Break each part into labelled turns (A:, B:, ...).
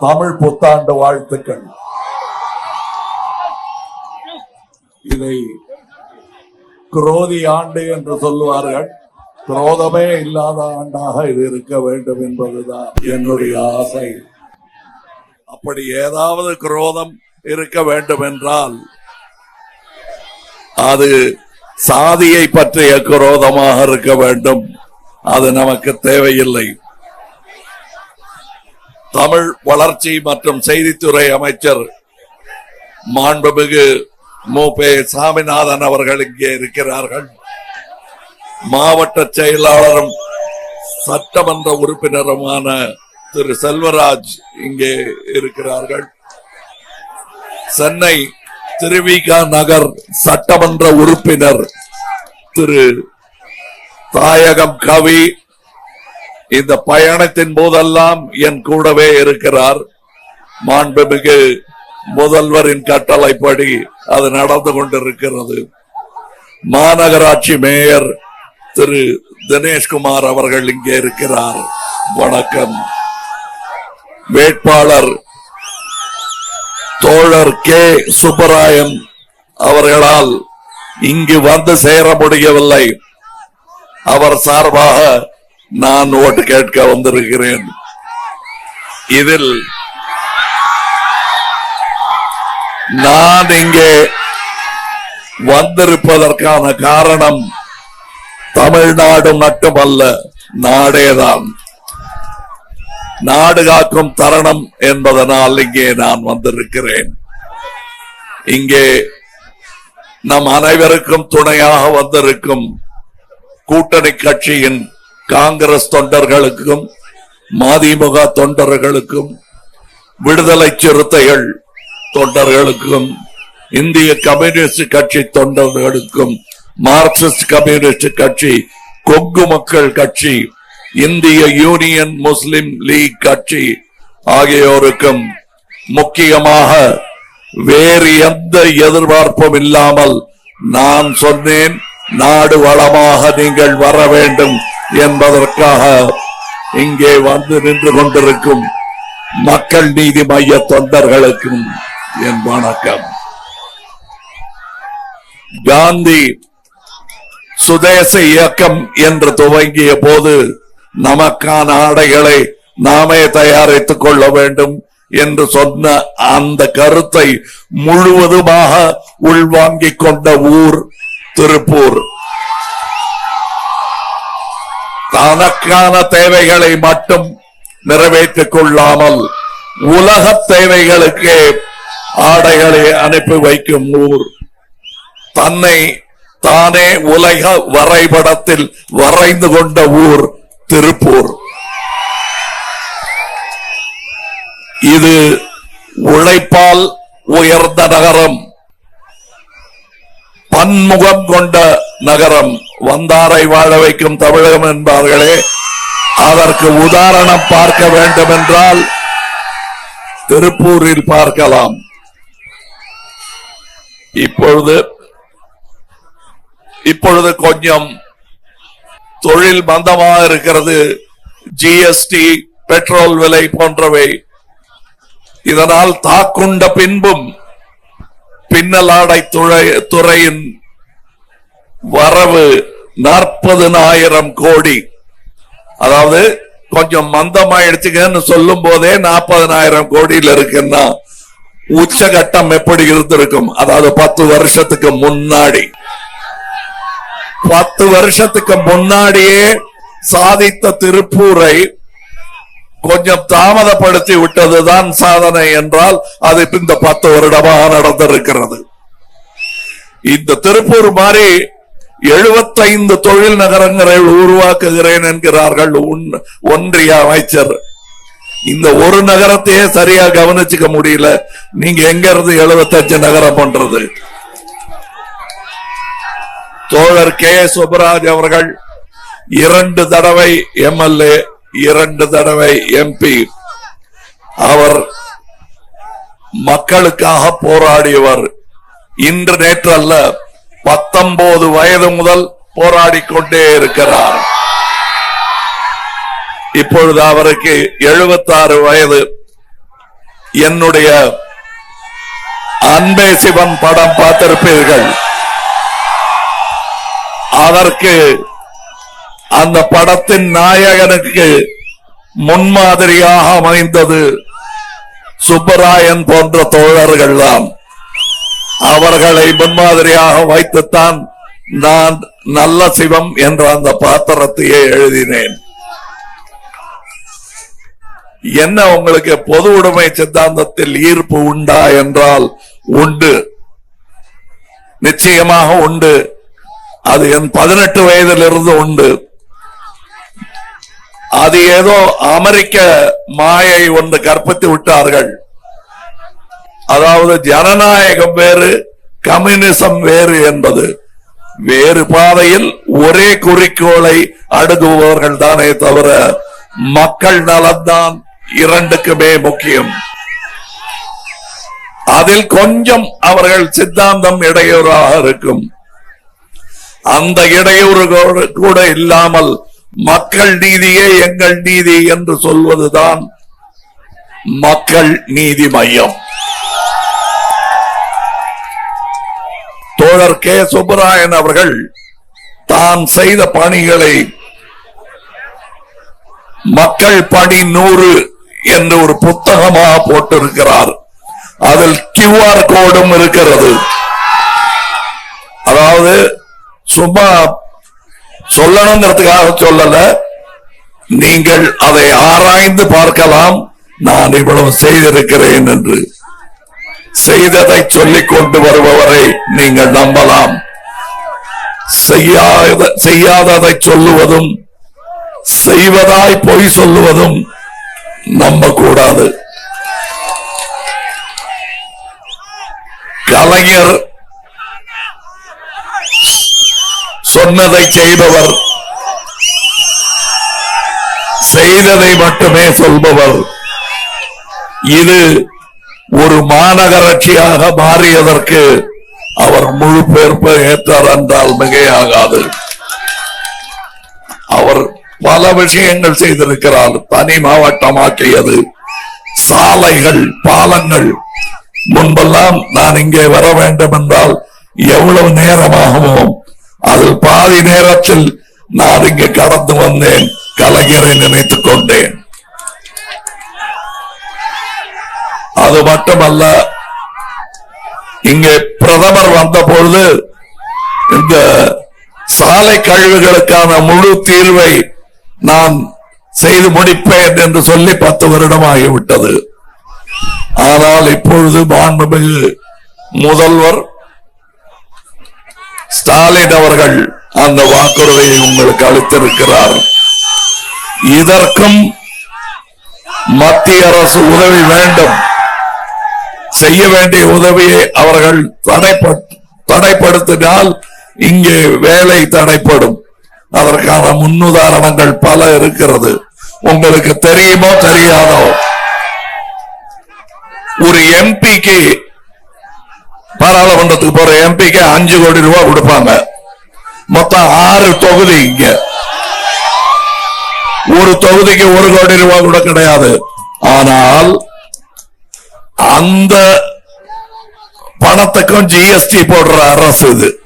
A: தமிழ் புத்தாண்டு வாழ்த்துக்கள். இதை குரோதி ஆண்டு என்று சொல்லுவார்கள். குரோதமே இல்லாத ஆண்டாக இது இருக்க வேண்டும் என்பதுதான் என்னுடைய ஆசை. அப்படி ஏதாவது குரோதம் இருக்க வேண்டும் என்றால் அது சாதியை பற்றிய குரோதமாக இருக்க வேண்டும். அது நமக்கு தேவையில்லை. தமிழ் வளர்ச்சி மற்றும் செய்தித்துறை அமைச்சர் மாண்புமிகு மு. பே. சாமிநாதன் அவர்கள் இங்கே இருக்கிறார்கள். மாவட்ட செயலாளரும் சட்டமன்ற உறுப்பினருமான திரு. செல்வராஜ் இங்கே இருக்கிறார்கள். சென்னை திருவிகா நகர் சட்டமன்ற உறுப்பினர் திரு. தாயகம் கவி இந்த பயணத்தின் போதெல்லாம் என் கூடவே இருக்கிறார். மாண்புமிகு முதல்வரின் கட்டளைப்படி அது நடந்து கொண்டிருக்கிறது. மாநகராட்சி மேயர் திரு தினேஷ்குமார் அவர்கள் இங்கே இருக்கிறார். வணக்கம். வேட்பாளர் தோழர் கே. சுப்பராயன் அவர்களால் இங்கு வந்து சேர முடியவில்லை. அவர் சார்பாக நான் ஓட்டு கேட்க வந்திருக்கிறேன். இதில் நான் இங்கே வந்திருப்பதற்கான காரணம் தமிழ்நாடு மட்டுமல்ல நாடேதான். நாடு காக்கும் தருணம் என்பதனால் இங்கே நான் வந்திருக்கிறேன். இங்கே நம் அனைவருக்கும் துணையாக வந்திருக்கும் கூட்டணி கட்சியின் காங்கிரஸ் தொண்டர்களுக்கும் மதிமுக தொண்டர்களுக்கும் விடுதலை சிறுத்தைகள் தொண்டர்களுக்கும் இந்திய கம்யூனிஸ்ட் கட்சி தொண்டர்களுக்கும் மார்க்சிஸ்ட் கம்யூனிஸ்ட் கட்சி கொங்கு மக்கள் கட்சி இந்திய யூனியன் முஸ்லிம் லீக் கட்சி ஆகியோருக்கும் முக்கியமாக வேறு எந்த எதிர்பார்ப்பும் இல்லாமல் நான் சொன்னேன் நாடு வளமாக நீங்கள் வர வேண்டும். என்பதற்காக இங்கே வந்து நின்று கொண்டிருக்கும் மக்கள் நீதி மைய தொண்டர்களுக்கும் என் வணக்கம். காந்தி சுதேச இயக்கம் என்று துவங்கிய போது நமக்கான ஆடைகளை நாமே தயாரித்துக் கொள்ள வேண்டும் என்று சொன்ன அந்த கருத்தை முழுவதுமாக உள்வாங்கிக் கொண்ட ஊர் திருப்பூர். தனக்கான தேவைகளை மட்டும் நிறைவேற்றிக் கொள்ளாமல் உலக தேவைகளுக்கு ஆடைகளை அனுப்பி வைக்கும் ஊர். தன்னை தானே உலக வரைபடத்தில் வரைந்து கொண்ட ஊர் திருப்பூர். இது உழைப்பால் உயர்ந்த நகரம். பன்முகம் கொண்ட நகரம் வந்தாரை வாழ வைக்கும் தமிழகம் என்பார்களே அதற்கு உதாரணம் பார்க்க வேண்டும் என்றால் திருப்பூரில் பார்க்கலாம். இப்பொழுது இப்பொழுது கொஞ்சம் தொழில் மந்தமாக இருக்கிறது ஜிஎஸ்டி பெட்ரோல் விலை போன்றவை. இதனால் தாக்குண்ட பின்பும் பின்னலாடை துறை துறையின் வரவு நாற்பதுனாயிரம் கோடி. அதாவது கொஞ்சம் மந்தமாயிடுச்சுங்கன்னு சொல்லும் போதே நாற்பதனாயிரம் கோடியில் இருக்குன்னா உச்சகட்டம் எப்படி இருந்திருக்கும்? அதாவது பத்து வருஷத்துக்கு முன்னாடி. பத்து வருஷத்துக்கு முன்னாடியே சாதித்த திருப்பூரை கொஞ்சம் தாமதப்படுத்தி விட்டதுதான் சாதனை என்றால் அது இப்ப இந்த பத்து வருடமாக நடந்திருக்கிறது. இந்த திருப்பூர் மாதிரி எழுபத்தைந்து தொழில் நகரங்களை உருவாக்குகிறேன் என்கிறார்கள் ஒன்றிய அமைச்சர். இந்த ஒரு நகரத்தையே சரியா கவனிச்சுக்க முடியல. நீங்க எங்க இருந்து எழுபத்தஞ்சு நகரம் பண்றது? தோழர் கே. சுபராஜ் அவர்கள் இரண்டு தடவை எம்எல்ஏ இரண்டு தடவை எம்பி அவர் மக்களுக்காக போராடியவர். இன்று நேற்று அல்ல பத்தொன்பது வயது முதல் போராடி கொண்டே இருக்கிறார். இப்பொழுது அவருக்கு 76 வயது. என்னுடைய அன்பே சிவன் படம் பார்த்திருப்பீர்கள். அதற்கு அந்த படத்தின் நாயகனுக்கு முன்மாதிரியாக அமைந்தது சுப்பராயன் போன்ற தோழர்கள் தான் அவர்களை முன்மாதிரியாக வைத்துத்தான் நான் நல்ல சிவம் என்ற அந்த பாத்திரத்தையே எழுதினேன். என்ன உங்களுக்கு பொது உடைமை சித்தாந்தத்தில் ஈர்ப்பு உண்டா என்றால் உண்டு. நிச்சயமாக உண்டு. அது என் பதினெட்டு வயதிலிருந்து உண்டு. அது ஏதோ அமெரிக்க மாயை ஒன்று கற்பித்து விட்டார்கள். அதாவது ஜனநாயகம் வேறு கம்யூனிசம் வேறு என்பது வேறு பாதையில் ஒரே குறிக்கோளை அணுகுபவர்கள் தானே தவிர மக்கள் நலன்தான் இரண்டுக்குமே முக்கியம். அதில் கொஞ்சம் அவர்கள் சித்தாந்தம் இடையூறாக இருக்கும். அந்த இடையூறு கூட- கூட இல்லாமல் மக்கள் நீதியே எங்கள் நீதி என்று சொல்வதுதான் மக்கள் நீதி மையம். தோழர் கே. சுப்பராயன் அவர்கள் தான் செய்த பணிகளை மக்கள் பணி நூறு என்று ஒரு புத்தகமாக போட்டிருக்கிறார். அதில் கியூஆர் கோடும் இருக்கிறது. அதாவது சும்மா சொல்லணுங்கிறதுக்காக சொல்லல. நீங்கள் அதை ஆராய்ந்து பார்க்கலாம். நான் இவ்வளவு செய்திருக்கிறேன் என்று. செய்ததை சொல்லிக் கொண்டு வருபவரை நீங்கள் நம்பலாம். செய்யாத செய்யாததை சொல்லுவதும் செய்வதாய் பொய் சொல்லுவதும் நம்பக்கூடாது. கலைஞர் சொன்னதை செய்பவர் செய்ததை மட்டுமே சொல்பவர். இது ஒரு மாநகராட்சியாக மாறியதற்கு அவர் முழு பொறுப்பை ஏற்றார் என்றால் மிகையாகாது. அவர் பல விஷயங்கள் செய்திருக்கிறார். தனி மாவட்டமாக்கியது. சாலைகள் பாலங்கள். முன்பெல்லாம் நான் இங்கே வர வேண்டும் என்றால் எவ்வளவு நேரமாகுமோ அதில் பாதி நேரத்தில் நான் இங்கு கடந்து வந்தேன். கலைஞரை நினைத்துக் கொண்டேன். அது மட்டுமல்ல இங்கே பிரதமர் வந்த பொழுது இந்த சாலை கழிவுகளுக்கான முழு தீர்வை நான் செய்து முடிப்பேன் என்று சொல்லி பத்து வருடம் ஆகிவிட்டது ஆனால் இப்பொழுது மாண்புமிகு முதல்வர் ஸ்டாலின் அவர்கள் அந்த வாக்குறுதியை உங்களுக்கு அளித்திருக்கிறார். இதற்கும் மத்திய அரசு உதவி வேண்டும். செய்ய வேண்டிய உதவியை அவர்கள் தடைப்படுத்தினால் இங்கே வேலை தடைப்படும். அதற்கான முன்னுதாரணங்கள் பல இருக்கிறது. உங்களுக்கு தெரியுமோ தெரியாதோ? ஒரு எம்பிக்கு பாராளுமன்றத்துக்கு போற எம்பிக்கு அஞ்சு கோடி ரூபாய் கொடுப்பாங்க. மொத்தம் ஆறு தொகுதி இங்க. ஒரு தொகுதிக்கு ஒரு கோடி ரூபாய் கூட கிடையாது. ஆனால் அந்த பணத்துக்கும் ஜிஎஸ்டி போடுற அரசு இது.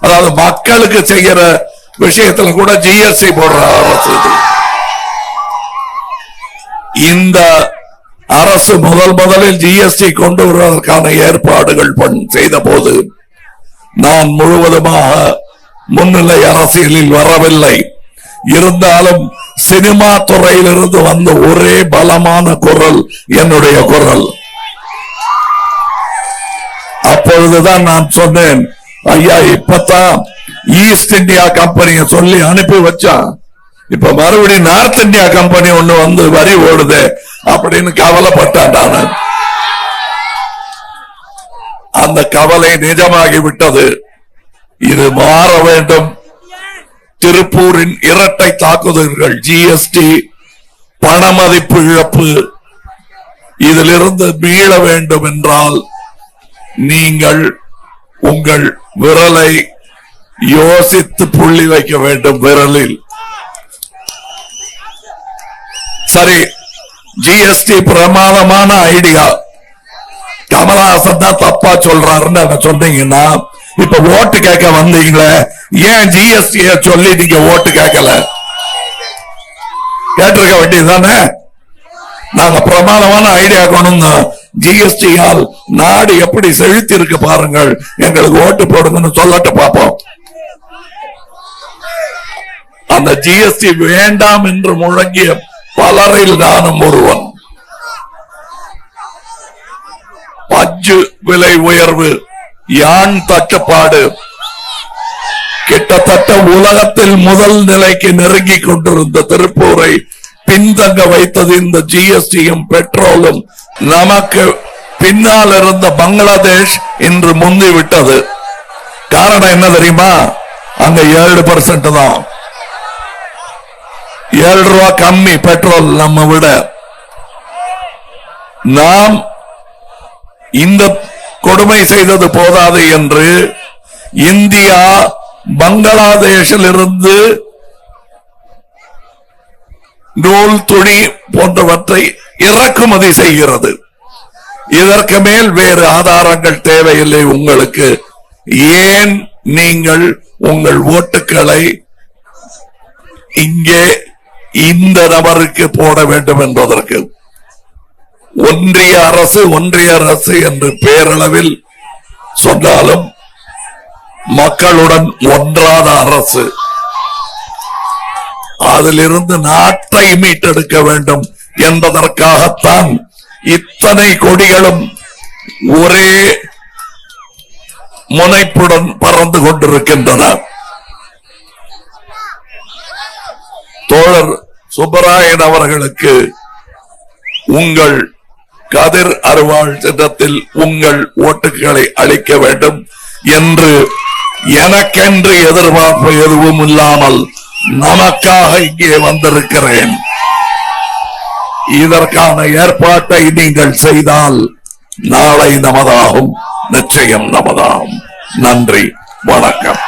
A: அதாவது மக்களுக்கு செய்யற விஷயத்துல கூட ஜிஎஸ்டி போடுற அரசு இது. இந்த அரசு முதல் முதலில் ஜிஎஸ்டி கொண்டு வருவதற்கான ஏற்பாடுகள் பண்- செய்த போது நான் முழுவதுமாக முன்னிலை அரசியலில் வரவில்லை. இருந்தாலும் சினிமா துறையிலிருந்து வந்த ஒரே பலமான குரல் என்னுடைய குரல். அப்பொழுதுதான் நான் சொன்னேன் ஐயா இப்பதான் ஈஸ்ட் இந்தியா கம்பெனிய சொல்லி அனுப்பி வச்சான் இப்ப மறுபடியும் நார்த் இந்தியா கம்பெனி ஒண்ணு வந்து வரி ஓடுது அப்படின்னு கவலைப்பட்டான் அந்த கவலை நிஜமாகி விட்டது. இது மாற வேண்டும். திருப்பூரின் இரட்டை தாக்குதல்கள் ஜிஎஸ்டி பணமதிப்பு இழப்பு இதிலிருந்து மீள வேண்டும் என்றால் நீங்கள் உங்கள் விரலை யோசித்து புள்ளி வைக்க வேண்டும் விரலில். சரி ஜிஎஸ்டி பிரமாதமான ஐடியா. கமலஹாசன் தான் தப்பா சொல்றாருன்னு சொன்னீங்கன்னா இப்ப ஓட்டு கேட்க வந்தீங்களே ஏன் ஜிஎஸ்டி சொல்லி நீங்க ஓட்டு கேட்கல? கேட்டிருக்க வேண்டியதுதானே? நாங்க பிரமாதமான ஐடியா கொண்டு ஜிஎஸ்டியால் நாடு எப்படி செழித்து இருக்கு பாருங்கள். எங்களுக்கு ஓட்டு போடுங்கன்னு சொல்லட்டு பார்ப்போம். அந்த ஜிஎஸ்டி வேண்டாம் என்று முழங்கிய பலரில் நானும் ஒருவன். பஞ்சு விலை உயர்வு யான் தட்டுப்பாடு. கிட்டத்தட்ட உலகத்தில் முதல் நிலைக்கு நெருங்கி கொண்டிருந்த திருப்பூரை பின்தங்க வைத்தது இந்த ஜிஎஸ்டியும் பெட்ரோலும் நமக்கு பின்னால் இருந்த பங்களாதேஷ் இன்று முந்தி விட்டது. காரணம் என்ன தெரியுமா? அங்க ஏழு பர்சன்ட் தான். ஏழு ரூபா கம்மி பெட்ரோல் நம்ம விட. நாம் இந்த கொடுமை செய்தது போதாது என்று இந்தியா பங்களாதேஷில் இருந்து நூல் துணி போன்றவற்றை இறக்குமதி செய்கிறது. இதற்கு மேல் வேறு ஆதாரங்கள் தேவையில்லை உங்களுக்கு. ஏன் நீங்கள் உங்கள் ஓட்டுகளை இங்கே இந்த நபருக்கு போட வேண்டும் என்பதற்கு? ஒன்றிய அரசு ஒன்றிய அரசு என்று பேரளவில் சொன்னாலும் மக்களுடன் ஒன்றாத அரசு. அதிலிருந்து நாட்டை மீட்டெடுக்க வேண்டும் என்பதற்காகத்தான் இத்தனை கொடிகளும் ஒரே முனைப்புடன் பறந்து கொண்டிருக்கின்றன. தோழர் சுப்பராயன் அவர்களுக்கு உங்கள் கதிர் அருவாள் சின்னத்தில் உங்கள் ஓட்டுகளை அளிக்க வேண்டும் என்று எனக்கென்று எதிர்பார்ப்பு எதுவும் இல்லாமல் நமக்காக இங்கே வந்திருக்கிறேன். இதற்கான ஏற்பாட்டை நீங்கள் செய்தால் நாளை நமதாகும். நிச்சயம் நமதாகும். நன்றி. வணக்கம்.